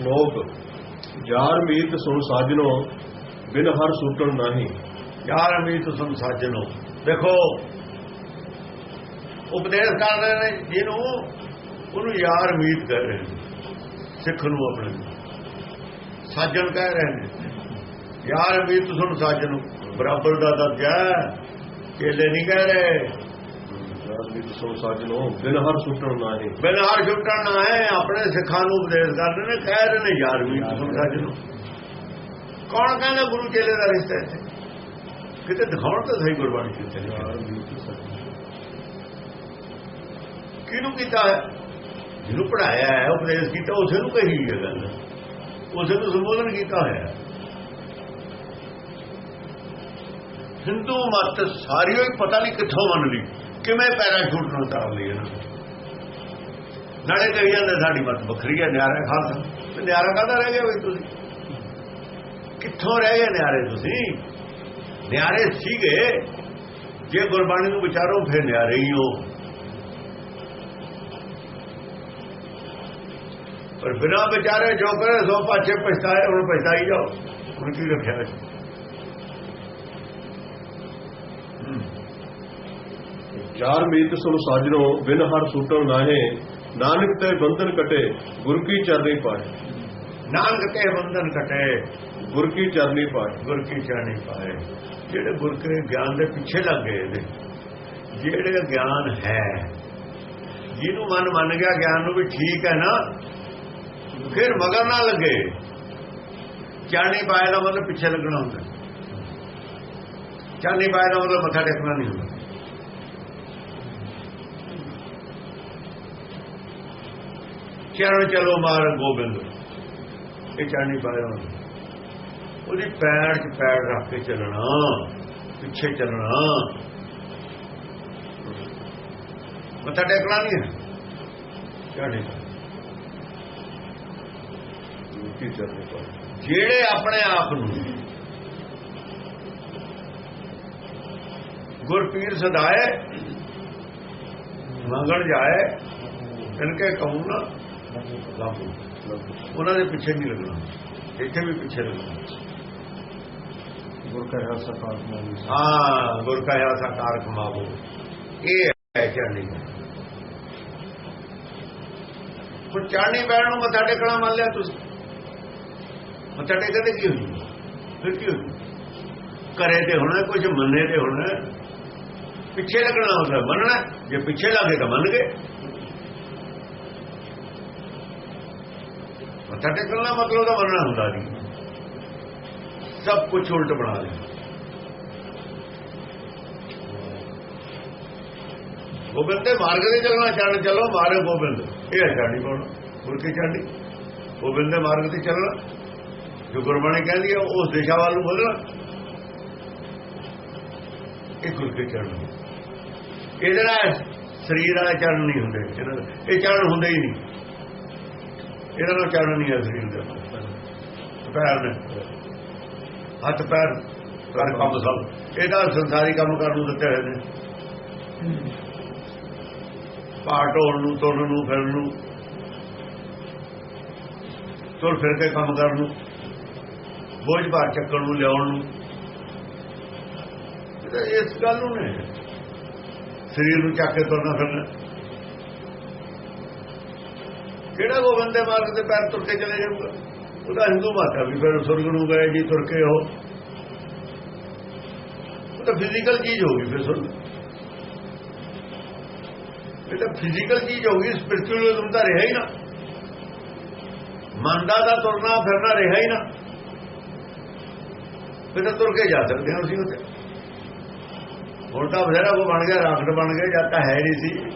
ਸ਼ਲੋਕ, ਯਾਰ ਮੀਤ ਸੁਣ ਸਾਜਨੋ, ਬਿਨ ਹਰ ਸੂਟਣ ਨਹੀਂ ਯਾਰ ਅਮੀਤ ਸੁਣ ਸਾਜਣੋ ਦੇਖੋ, ਉਪਦੇਸ਼ ਕਰ ਰਹੇ ਨੇ, ਜਿਹਨੂੰ, ਉਹਨੂੰ ਯਾਰ ਅਮੀਤ ਕਹਿ ਰਹੇ ਨੇ, ਸਿੱਖ ਨੂੰ ਆਪਣੇ ਨੂੰ। ਸਾਜਣ ਕਹਿ ਰਹੇ ਨੇ, ਯਾਰ ਅਮੀਤ ਤੁਮ ਸਾਜਣੋ ਬਰਾਬਰ ਦਾ ਦਰਜਾ ਹੈ। ਚੇਲੇ ਨਹੀਂ ਕਹਿ ਰਹੇ ਮੀਤ ਸੁਣ ਸਾਜਨੋ ਬਿਨ ਹਰ ਸੂਟਣ ਨਹੀਂ ਬਿਨਾਰ ਛੁੱਟਣ ਨਾ ਹੈ ਆਪਣੇ ਸਿੱਖਾਂ ਨੂੰ ਉਪਦੇਸ਼ ਕਰਦੇ ਨੇ ਕਹਿ ਰਹੇ ਨੇ ਯਾਰ ਅਮੀਤ ਤੁਮ ਸਾਜਣੋ ਕੌਣ ਕਹਿੰਦਾ ਗੁਰੂ ਚੇਲੇ ਦਾ ਰਿਸ਼ਤਾ ਹੈ? ਕਿਤੇ ਦਿਖਾਉਣ ਤਾਂ ਸਹੀ ਗੁਰਬਾਣੀ ਸੱਜਣੋ ਕਿਹਨੂੰ ਕੀਤਾ ਹੈ? ਜਿਹਨੂੰ ਪੜਾਇਆ ਹੈ ਉਪਦੇਸ਼ ਕੀਤਾ ਉਸੇ ਨੂੰ ਕਹੀ ਹੈ ਗੱਲ। ਉਸੇ ਨੂੰ ਸੰਬੋਧਨ ਕੀਤਾ ਹੋਇਆ ਹੈ। ਹਿੰਦੂ ਮਤ ਸਾਰੀ ਹੀ ਪਤਾ ਨਹੀਂ ਕਿੱਥੋਂ ਮੰਨ ਲਈ। ਕਿਵੇਂ ਪੈਰਾਸ਼ੂਟ ਨੂੰ ਉਤਾਰ ਲਈ ਇਹਨਾਂ ਨਾਲੇ ਕਹੀ ਜਾਂਦੇ, ਸਾਡੀ ਮਤ ਵੱਖਰੀ ਹੈ, ਨਿਆਰਾ ਖਾਲਸਾ ਤੇ ਨਿਆਰਾ ਕਾਹਦਾ ਰਹਿ ਗਿਆ ਬਈ ਤੁਸੀਂ? ਕਿੱਥੋਂ ਰਹਿ ਗਏ ਨਿਆਰੇ ਤੁਸੀਂ? ਨਿਆਰੇ ਸੀਗੇ। ਜੇ ਗੁਰਬਾਣੀ ਨੂੰ ਵਿਚਾਰੋ, ਫਿਰ ਨਿਆਰੇ ਹੀ ਹੋ। ਪਰ ਬਿਨਾ ਵਿਚਾਰੇ ਜੋ ਕਰੇ, ਸੋ ਪਾਛੇ ਪਛਤਾਏ, ਹੁਣ ਪਛਤਾਈ ਜਾਓ। ਹੁਣ ਕੀ ਰੱਖਿਆ ਵਿੱਚ ਜਾਰ ਮੀਤ ਸੁਣ ਸਾਜਨੋ ਬਿਨ ਹਰ ਸੂਟਣ ਨਾਹੀਂ ਨਾਨਕ ਤੇ ਬੰਧਨ ਕਟੇ ਗੁਰ ਕੀ ਚਰਨੀ ਪਾਏ। ਨਾਨਕ ਕੇ ਬੰਧਨ ਕਟੇ ਗੁਰ ਕੀ ਚਰਨੀ ਪਾਏ। ਗੁਰ ਕੀ ਚਰਣੀ ਪਾਏ। ਜਿਹੜੇ ਗੁਰ ਕੇ ਗਿਆਨ ਦੇ ਪਿੱਛੇ ਲੱਗ ਗਏ ਨੇ ਜਿਹੜੇ ਗਿਆਨ ਹੈ ਜਿਹਨੂੰ ਮਨ ਮੰਨ ਗਿਆ ਗਿਆਨ ਨੂੰ ਵੀ ਠੀਕ ਹੈ ਨਾ ਫਿਰ ਮਗਰ ਨਾ ਲੱਗੇ। ਚਰਣੀ ਪਾਏ ਦਾ ਮਤਲਬ ਪਿੱਛੇ ਲੱਗਣਾ ਹੁੰਦਾ। ਚਰਣੀ ਪਾਏ ਦਾ ਮਤਲਬ ਮੱਥਾ ਟੇਕਣਾ ਨਹੀਂ ਹੁੰਦਾ। ਚਰਨ ਚਲੋ ਮਾਰ ਗੋਬਿੰਦ ਇਹ ਚਰਣੀ ਪਾਇਆ ਹੁੰਦਾ ਉਹਦੀ ਪੈਰ 'ਚ ਪੈਰ ਰੱਖ ਕੇ ਚੱਲਣਾ, ਪਿੱਛੇ ਚੱਲਣਾ। ਮੱਥਾ ਟੇਕਣਾ ਨਹੀਂ ਹੈ। ਚੜ੍ਹਨੀ ਕੀ ਚਰਨੀ ਪਾਏ ਜਿਹੜੇ ਆਪਣੇ ਆਪ ਨੂੰ ਗੁਰਪੀਰ ਸਦਾਏ, ਮੰਗਣ ਜਾਏ, ਇਨਕੇ ਕਹੂੰ ਨਾ ਉਹਨਾਂ ਦੇ ਪਿੱਛੇ ਨਹੀਂ ਲੱਗਣਾ। ਇੱਥੇ ਵੀ ਪਿੱਛੇ ਲੱਗਣਾ। ਗੁਰ ਕਾ ਸਕਾਰ ਮਾਨੀ ਹਾਂ ਗੁਰ ਕਾ ਆਸਾ ਕਾਰ ਕਮਾਵੋ। ਇਹ ਹੈ ਚੜ੍ਹਨੀ ਹੁਣ ਚੜ੍ਹਨੀ ਪੈਣ ਨੂੰ ਮੱਥਾ ਟੇਕਣਾ ਮੰਨ ਲਿਆ ਤੁਸੀਂ। ਮੱਥਾ ਟੇਕਦੇ ਕੀ ਹੋਈ? ਫਿਰ ਕੀ ਹੋਈ? ਕਰੇ ਤੇ ਹੋਣਾ ਕੁਝ ਮੰਨੇ ਤੇ ਹੋਣਾ। ਪਿੱਛੇ ਲੱਗਣਾ ਹੁੰਦਾ ਮੰਨਣਾ। ਜੇ ਪਿੱਛੇ ਲੱਗੇ ਤਾਂ ਮੰਨ ਗਏ। ਮੱਥਾ ਟੇਕਣ ਦਾ ਮਤਲਬ ਤਾਂ ਮੰਨਣਾ ਹੁੰਦਾ ਨਹੀਂ ਸਭ ਕੁਝ ਉਲਟ ਬਣਾ ਲਿਆ ਗੋਬਿੰਦ ਦੇ ਮਾਰਗ ਤੇ ਚੱਲਣਾ ਚੜ੍ਹ ਚੱਲੋ ਮਾਰੇ ਗੋਬਿੰਦ। ਇਹ ਹੈ ਚੜ੍ਹਨੀ ਪਾਉਣਾ ਗੁਰ ਕੀ ਗੋਬਿੰਦ ਦੇ ਮਾਰਗ ਤੇ ਚੱਲਣਾ। ਜੋ ਗੁਰਬਾਣੀ ਕਹਿੰਦੀ ਹੈ, ਉਸ ਦਿਸ਼ਾ ਵੱਲ ਨੂੰ ਬੋਲਣਾ ਇਹ ਗੁਰ ਕੀ ਚੜ੍ਹਨੀ। ਇਹਦੇ ਨਾਲ ਸਰੀਰ ਵਾਲੇ ਚਰਨ ਨਹੀਂ ਹੁੰਦੇ। ਇਹ ਚਰਨ ਹੁੰਦੇ ਹੀ ਨਹੀਂ। ਇਹਨਾਂ ਨਾਲ ਚਰਨ ਨਹੀਂ ਹੈ ਸਰੀਰ ਦਾ ਪੈਰ ਨੇ। ਹੱਥ, ਪੈਰ। ਕਰ ਕੰਮ ਸਭ। ਇਹਦਾ ਸੰਸਾਰੀ ਕੰਮ ਕਰਨ ਨੂੰ ਦਿੱਤੇ ਹੋਏ ਨੇ। ਪਾਟ ਹੋਣ ਨੂੰ, ਤੁਰਨ ਨੂੰ, ਫਿਰਨ ਨੂੰ। ਤੁਰ ਫਿਰ ਕੇ ਕੰਮ ਕਰਨ ਨੂੰ। ਬੋਝ ਭਾਰ ਚੱਕਣ ਨੂੰ, ਲਿਆਉਣ ਨੂੰ। ਇਸ ਗੱਲ ਨੂੰ ਨੇ। ਸਰੀਰ ਨੂੰ ਚੱਕ ਕੇ ਤੁਰਨਾ, ਫਿਰਨਾ। ਕਿਹੜਾ ਗੋਬਿੰਦ ਦੇ ਮਾਰਗ ਤੇ ਪੈਰ ਤੁਰ ਕੇ ਚਲੇ ਜਾਊਗਾ? ਉਹਦਾ ਹਿੰਦੂ ਮਾਤਾ ਵੀ ਫਿਰ ਸੁਰਗ ਨੂੰ ਗਏ ਜੀ, ਤੁਰ ਕੇ ਉਹ ਉਹ ਤਾਂ ਫਿਜ਼ੀਕਲ ਚੀਜ਼ ਹੋ ਗਈ ਫਿਰ ਸੁਰਗ ਇਹ ਤਾਂ ਫਿਜ਼ੀਕਲ ਚੀਜ਼ ਹੋ ਗਈ ਸਪਿਰਚੁਅਲਿਜ਼ਮ ਤਾਂ ਰਿਹਾ ਹੀ ਨਾ। ਮਨ ਦਾ ਤਾਂ ਤੁਰਨਾ ਫਿਰਨਾ ਰਿਹਾ ਹੀ ਨਾ। ਫਿਰ ਤਾਂ ਤੁਰ ਕੇ ਜਾ ਸਕਦੇ ਹਾਂ ਅਸੀਂ ਉੱਥੇ। ਹੁਣ ਤਾਂ ਬਥੇਰਾ ਕੋ ਬਣ ਗਿਆ, ਰਾਖਟ ਬਣ ਗਿਆ, ਜਾਂ ਤਾਂ ਹੈ ਨਹੀਂ ਸੀ।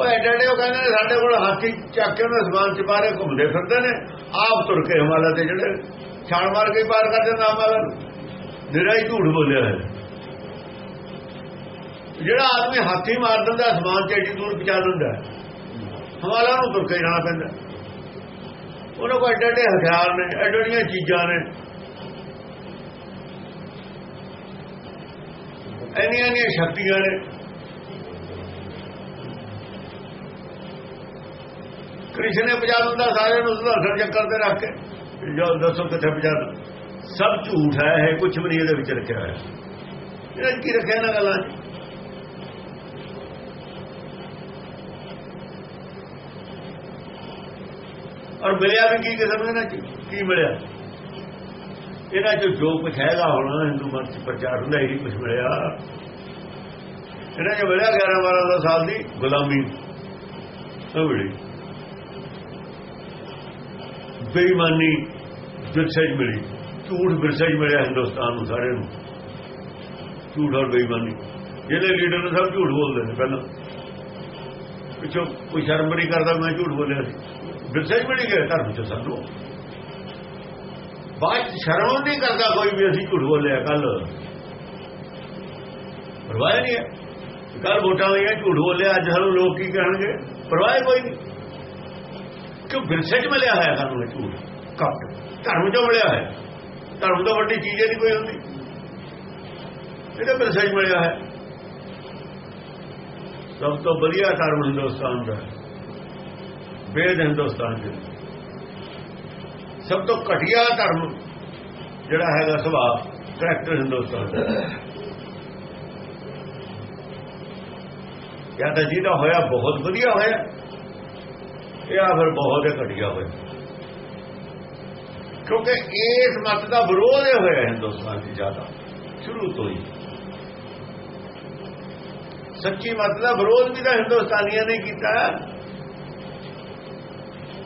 ਉਹ ਐਡੇ ਉਹ ਕਹਿੰਦੇ ਨੇ, ਸਾਡੇ ਕੋਲ ਹਾਥੀ ਚੱਕ ਕੇ ਉਹਨਾਂ ਸਮਾਨ ਚ ਬਾਰੇ ਘੁੰਮਦੇ ਫਿਰਦੇ ਨੇ। ਆਪ ਤੁਰ ਕੇ ਹਿਮਾਲਾ ਤੇ ਜਿਹੜੇ ਛਾਲ ਮਾਰ ਕੇ ਪਾਰ ਕਰਦੇ ਨਾ ਹਿਮਾਲਾ ਨਿਰਾ ਹੀ ਝੂਠ ਬੋਲਿਆ ਹੈ। ਜਿਹੜਾ ਆਦਮੀ ਹਾਥੀ ਮਾਰ ਦਿੰਦਾ ਸਮਾਨ ਚ ਏਡੀ ਦੂਰ ਪਹੁੰਚਾ ਦਿੰਦਾ ਹਿਮਾਲਾ ਨੂੰ ਤੁਰ ਕੇ ਜਾਣਾ ਪੈਂਦਾ ਉਹਨਾਂ ਕੋਲ ਐਡੇ ਐਡੇ ਹਥਿਆਰ ਨੇ ਐਡੀਆਂ ਚੀਜ਼ਾਂ ਨੇ। ਇੰਨੀਆਂ ਇੰਨੀਆਂ ਸ਼ਕਤੀਆਂ ਨੇ। ਕ੍ਰਿਸ਼ਨ ਨੇ ਪਜਾ ਦਿੰਦਾ ਸਾਰਿਆਂ ਨੂੰ ਸੁਧਾਰਨ ਚੱਕਰ ਤੇ ਰੱਖ ਕੇ। ਜੋ ਦੱਸੋ ਕਿੱਥੇ ਪਜਾ ਸਭ ਝੂਠ ਹੈ ਇਹ ਕੁਝ ਵੀ ਨਹੀਂ ਇਹਦੇ ਵਿੱਚ ਰੱਖਿਆ ਹੋਇਆ। ਇਹਨਾਂ ਕੀ ਰੱਖਿਆ ਇਹਨਾਂ ਗੱਲਾਂ ਔਰ ਮਿਲਿਆ ਵੀ ਕੀ ਕਿਸਮ ਇਹਨਾਂ 'ਚ ਕੀ ਮਿਲਿਆ? ਇਹਨਾਂ 'ਚ ਜੋ ਕੁਝ ਹੈਗਾ ਹੁਣ ਹਿੰਦੂ ਮਤ 'ਚ ਪ੍ਰਚਾਰ ਹੁੰਦਾ ਇਹੀ ਕੁਝ ਮਿਲਿਆ। ਇਹਨਾਂ 'ਚ ਮਿਲਿਆ 11 12 ਸਾਲ ਦੀ ਗੁਲਾਮੀ। ਉਹ ਮਿਲੀ। ਬੇਈਮਾਨੀ ਵਿਰਸੇ 'ਚ ਮਿਲੀ। ਝੂਠ ਵਿਰਸੇ 'ਚ ਮਿਲਿਆ ਹਿੰਦੁਸਤਾਨ ਨੂੰ ਸਾਰੇ ਨੂੰ। ਝੂਠ ਔਰ ਬੇਈਮਾਨੀ। ਜਿਹੜੇ ਲੀਡਰ ਨੇ ਸਭ ਝੂਠ ਬੋਲਦੇ ਨੇ ਪਹਿਲਾਂ। ਪਿੱਛੋਂ ਕੋਈ ਸ਼ਰਮ ਨਹੀਂ ਕਰਦਾ, ਮੈਂ ਝੂਠ ਬੋਲਿਆ ਸੀ। ਵਿਰਸੇ 'ਚ ਮਿਲ ਗਿਆ ਧਰਮ 'ਚ ਸਾਨੂੰ। ਬਾਅਦ 'ਚ ਸ਼ਰਮ ਨਹੀਂ ਕਰਦਾ ਕੋਈ ਵੀ ਅਸੀਂ ਝੂਠ ਬੋਲਿਆ ਕੱਲ ਪਰਵਾਹ ਨਹੀਂ ਹੈ। ਕੱਲ ਵੋਟਾਂ ਲਈਆਂ, ਝੂਠ ਬੋਲਿਆ, ਅੱਜ ਸਾਨੂੰ ਲੋਕ ਕੀ ਕਹਿਣਗੇ? ਪਰਵਾਹ ਕੋਈ ਨਹੀਂ। ਕਿਉਂ ਵਿਰਸੇ 'ਚ ਮਿਲਿਆ ਹੋਇਆ ਸਾਨੂੰ ਇਹ ਝੂਠ ਕੱਟ ਧਰਮ 'ਚੋਂ ਮਿਲਿਆ ਹੈ ਧਰਮ ਤੋਂ ਵੱਡੀ ਚੀਜ਼ ਨਹੀਂ ਕੋਈ ਹੁੰਦੀ। ਇਹਦੇ ਵਿਰਸੇ 'ਚ ਮਿਲਿਆ ਹੈ ਸਭ ਤੋਂ ਵਧੀਆ ਧਰਮ ਹਿੰਦੁਸਤਾਨ ਦਾ ਵੇਦ ਹਿੰਦੁਸਤਾਨ ਦੇ ਸਭ ਤੋਂ ਘਟੀਆ ਧਰਮ ਜਿਹੜਾ ਹੈਗਾ ਸੁਭਾਅ ਕਰੈਕਟਰ ਹਿੰਦੁਸਤਾਨ ਦਾ। ਜਾਂ ਤਾਂ ਜਿਹਦਾ ਹੋਇਆ ਬਹੁਤ ਵਧੀਆ ਹੋਇਆ। ਇਹ ਆ ਫਿਰ ਬਹੁਤ ਹੀ ਘਟੀਆ ਹੋਇਆ। ਕਿਉਂਕਿ ਇਸ ਮਤ ਦਾ ਵਿਰੋਧ ਹੀ ਹੋਇਆ ਹਿੰਦੁਸਤਾਨ ਦੀ ਜ਼ਿਆਦਾ, ਸ਼ੁਰੂ ਤੋਂ ਹੀ। ਸੱਚੀ ਮਤ ਦਾ ਵਿਰੋਧ ਵੀ ਤਾਂ ਹਿੰਦੁਸਤਾਨੀਆਂ ਨੇ ਕੀਤਾ।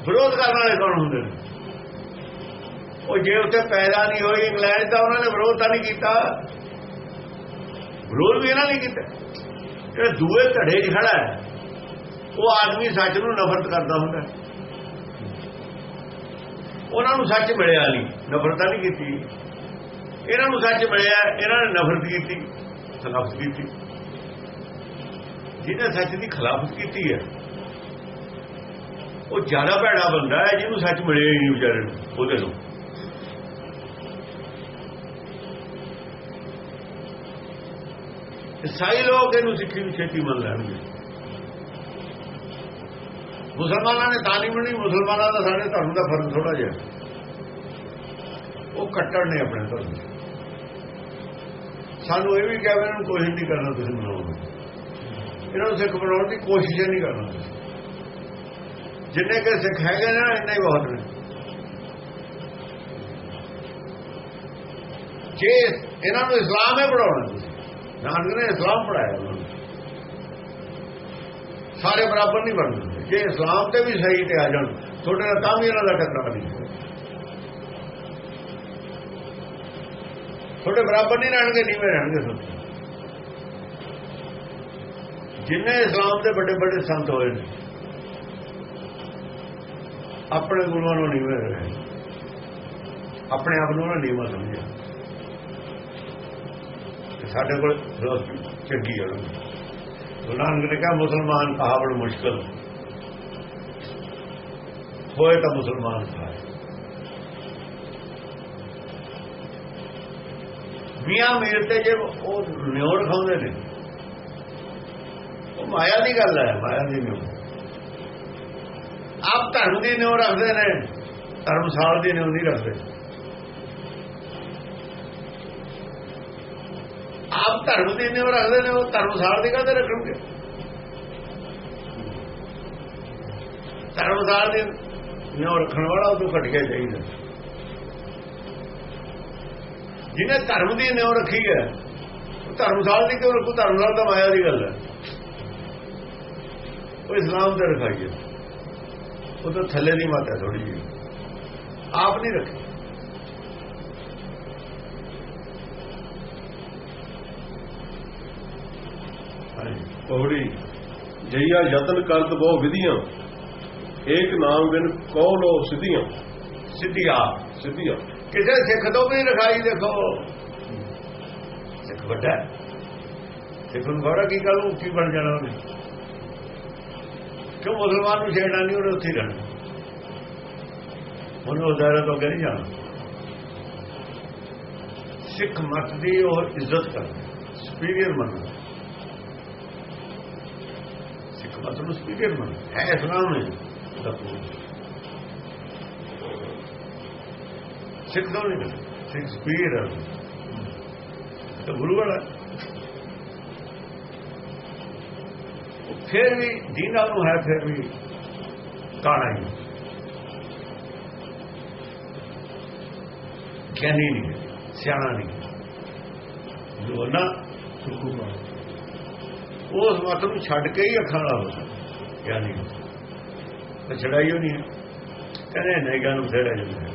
ਵਿਰੋਧ ਕਰਨ ਵਾਲੇ ਕੌਣ ਹੁੰਦੇ ਨੇ? ਉਹ ਜੇ ਉੱਥੇ ਪੈਦਾ ਨਹੀਂ ਹੋਈ ਇੰਗਲੈਂਡ ਦਾ ਉਹਨਾਂ ਨੇ ਵਿਰੋਧ ਤਾਂ ਨਹੀਂ ਕੀਤਾ। ਵਿਰੋਧ ਵੀ ਇਹਨਾਂ ਨੇ ਕੀਤਾ। ਜਿਹੜਾ ਦੂਏ ਧੜੇ 'ਚ ਖੜਾ ਹੈ। ਉਹ ਆਦਮੀ ਸੱਚ ਨੂੰ ਨਫ਼ਰਤ ਕਰਦਾ ਹੁੰਦਾ। ਉਹਨਾਂ ਨੂੰ ਸੱਚ ਮਿਲਿਆ ਨਹੀਂ, ਨਫ਼ਰਤ ਨਹੀਂ ਕੀਤੀ। ਇਹਨਾਂ ਨੂੰ ਸੱਚ ਮਿਲਿਆ, ਇਹਨਾਂ ਨੇ ਨਫ਼ਰਤ ਕੀਤੀ ਖਿਲਾਫਤ ਕੀਤੀ। ਜਿਹਨੇ ਸੱਚ ਦੀ ਖਿਲਾਫਤ ਕੀਤੀ ਹੈ, ਉਹ ਜ਼ਿਆਦਾ ਭੈੜਾ ਬੰਦਾ ਹੈ, ਜਿਹਨੂੰ ਸੱਚ ਮਿਲਿਆ ਹੀ ਨਹੀਂ ਵਿਚਾਰੇ ਨੂੰ, ਉਹਦੇ ਨੂੰ ਸਾਈ ਲੋਕ ਇਹਨੂੰ ਸਿੱਖੀ ਨੂੰ ਛੇਤੀ ਮੰਨ ਲੈਣਗੇ। ਮੁਸਲਮਾਨਾਂ ਨੇ ਤਾਂ ਨਹੀਂ ਬਣੀ ਮੁਸਲਮਾਨਾਂ ਦਾ ਸਾਡੇ ਧਰਮ ਦਾ ਫ਼ਰਕ ਥੋੜਾ ਜਿਹਾ ਉਹ ਕੱਟੜ ਨੇ ਆਪਣੇ ਧਰਮ ਸਾਨੂੰ ਇਹ ਵੀ ਕਿਹਾ ਵੀ ਇਹਨਾਂ ਨੂੰ ਕੋਸ਼ਿਸ਼ ਨਹੀਂ ਕਰਨਾ ਤੁਸੀਂ ਬਣਾਉਣ ਇਹਨਾਂ ਨੂੰ ਸਿੱਖ ਬਣਾਉਣ ਦੀ ਕੋਸ਼ਿਸ਼ ਨਹੀਂ ਕਰਨਾ ਜਿੰਨੇ ਕਿ ਸਿੱਖ ਹੈਗੇ ਨਾ, ਇੰਨੇ ਹੀ ਬਹੁਤ ਨੇ। ਜੇ ਇਹਨਾਂ ਨੂੰ ਇਸਲਾਮ ਹੈ ਪੜਾਉਣਾ ਤੁਸੀਂ, ਨਾਨਕ ਨੇ ਇਸਲਾਮ ਪੜਾਇਆ ਉਹਨਾਂ ਨੂੰ। ਸਾਰੇ ਬਰਾਬਰ ਨਹੀਂ ਬਣਦੇ। ਜੇ ਇਸਲਾਮ ਤੇ ਵੀ ਸਹੀ ਤੇ ਆ ਜਾਣ, ਤੁਹਾਡੇ ਨਾਲ ਤਾਂ ਵੀ ਇਹਨਾਂ ਦਾ ਟੱਕਰਾ ਨਹੀਂ। ਤੁਹਾਡੇ ਬਰਾਬਰ ਨਹੀਂ ਰਹਿਣਗੇ, ਨੀਵੇਂ ਰਹਿਣਗੇ ਜਿੰਨੇ ਇਸਲਾਮ ਦੇ ਵੱਡੇ ਵੱਡੇ ਸੰਤ ਹੋਏ ਨੇ, ਆਪਣੇ ਗੁਰੂਆਂ ਨੂੰ ਨੀਵੇਂ ਰਹੇ। ਆਪਣੇ ਆਪ ਨੂੰ ਉਹਨਾਂ ਨੀਵਾਂ ਸਮਝਿਆ। ਸਾਡੇ ਕੋਲ ਫਿਲਾਸਫੀ ਚੰਗੀ ਹੈ ਗੁਰੂ ਨਾਨਕ ਨੇ ਕਿਹਾ ਮੁਸਲਮਾਨ ਕਹਾ ਬੜਾ ਮੁਸ਼ਕਲ ਹੋਏ ਤਾਂ ਮੁਸਲਮਾਨ ਖਾਏ। ਮੀਆਂ ਮੀਰ ਤੇ ਜੇ ਉਹ ਨਿਉਰ ਖਾਉਂਦੇ ਨੇ, ਉਹ ਮਾਇਆ ਦੀ ਗੱਲ ਹੈ, ਮਾਇਆ ਦੀ ਨਿਉਰ ਆਪ ਧਰਮ ਦੀ ਨਿਉਰ ਰੱਖਦੇ ਨੇ, ਧਰਮਸਾਲ ਦੀ ਨਿਉਰ ਨਹੀਂ ਰੱਖਦੇ। ਧਰਮ ਦੀ ਨਿਉ ਰੱਖਦੇ ਨੇ ਉਹ ਧਰਮਸਾਲ ਦੀ ਕਾਹਦੇ ਰੱਖਣਗੇ? ਧਰਮਸਾਲ ਦੀ ਨਿਉ ਰੱਖਣ ਵਾਲਾ ਉਹ ਤੋਂ ਘਟ ਗਿਆ ਚਾਹੀਦਾ। ਜਿਹਨੇ ਧਰਮ ਦੀ ਨਿਉ ਰੱਖੀ ਹੈ ਧਰਮਸਾਲ ਦੀ ਕਿਉਂ ਰੱਖੂ? ਧਰਮਸਾਲ ਤਾਂ ਮਾਇਆ ਦੀ ਗੱਲ ਹੈ। ਉਹ ਇਸਲਾਮ ਤੇ ਰਖਾਈ ਹੈ। ਉਹ ਤਾਂ ਥੱਲੇ ਦੀ ਮਾਤਾ ਥੋੜੀ ਜਿਹੀ। ਆਪ ਨਹੀਂ ਰੱਖੀ। ਪੌੜੀ ਜਈਆ ਯਤਨ ਕਰਤ ਬਹੁ ਵਿਧੀਆਂ ਏਕ ਨਾਮ ਬਿਨ ਕਉ ਲੋ ਸਿਧੀਆਂ। ਸਿੱਧੀਆ। ਸਿਧੀਆਂ। ਕਿਸੇ ਸਿੱਖ ਤੋਂ ਵੀ ਰਖਾਈ ਦੇਖੋ। ਸਿੱਖ ਵੱਡਾ। ਸਿੱਖ ਨੂੰ ਗੌਰਾ ਕੀ ਕਰੂ ਕੀ ਬਣ ਜਾਣਾ ਉਹਨੇ? ਕਿਉਂ ਮੁਸਲਮਾਨ ਨੂੰ ਛੇੜਨਾ ਨਹੀਂ ਉਹਨੇ ਉੱਥੇ ਰਹਿਣਾ। ਉਹਨੂੰ ਉਹ ਦਾਇਰਾ ਤੋਂ ਨਹੀਂ ਜਾਣਾ। ਸਿੱਖ ਮਤ ਦੀ ਉਹ ਇੱਜ਼ਤ ਕਰਦਾ ਸੁਪੀਰੀਅਰ ਮੰਨਦਾ ਸਿੱਖ ਮਤ ਨੂੰ ਸੁਪੀਰੀਅਰ ਮੰਨਦਾ ਹੈ ਇਸਲਾਮ ਹੈ ਸਿੱਖ ਦਾ ਨਹੀਂ ਸਿੱਖ ਸਪੀਰ ਹੈ ਗੁਰੂ ਫਿਰ ਵੀ ਦੀਨਾ ਨੂੰ ਹੈ ਫਿਰ ਵੀ ਕਾਣਾ ਹੀ। ਗਿਆਨੀ ਨਹੀਂ ਹੈ, ਸਿਆਣਾ ਨਹੀਂ ਜੋ ਨਾ ਉਸ ਮਤ ਨੂੰ ਛੱਡ ਕੇ ਹੀ ਅੱਖਾਂ ਵਾਲਾ ਹੁੰਦਾ। ਗਿਆਨੀ ਤੇ ਛੜਾਈਓ ਹੋਣੀ ਹੈ। ਕਹਿੰਦੇ ਨਹੀਂ ਗਿਆਨ ਬਥੇਰਾ ਜਾਂਦਾ।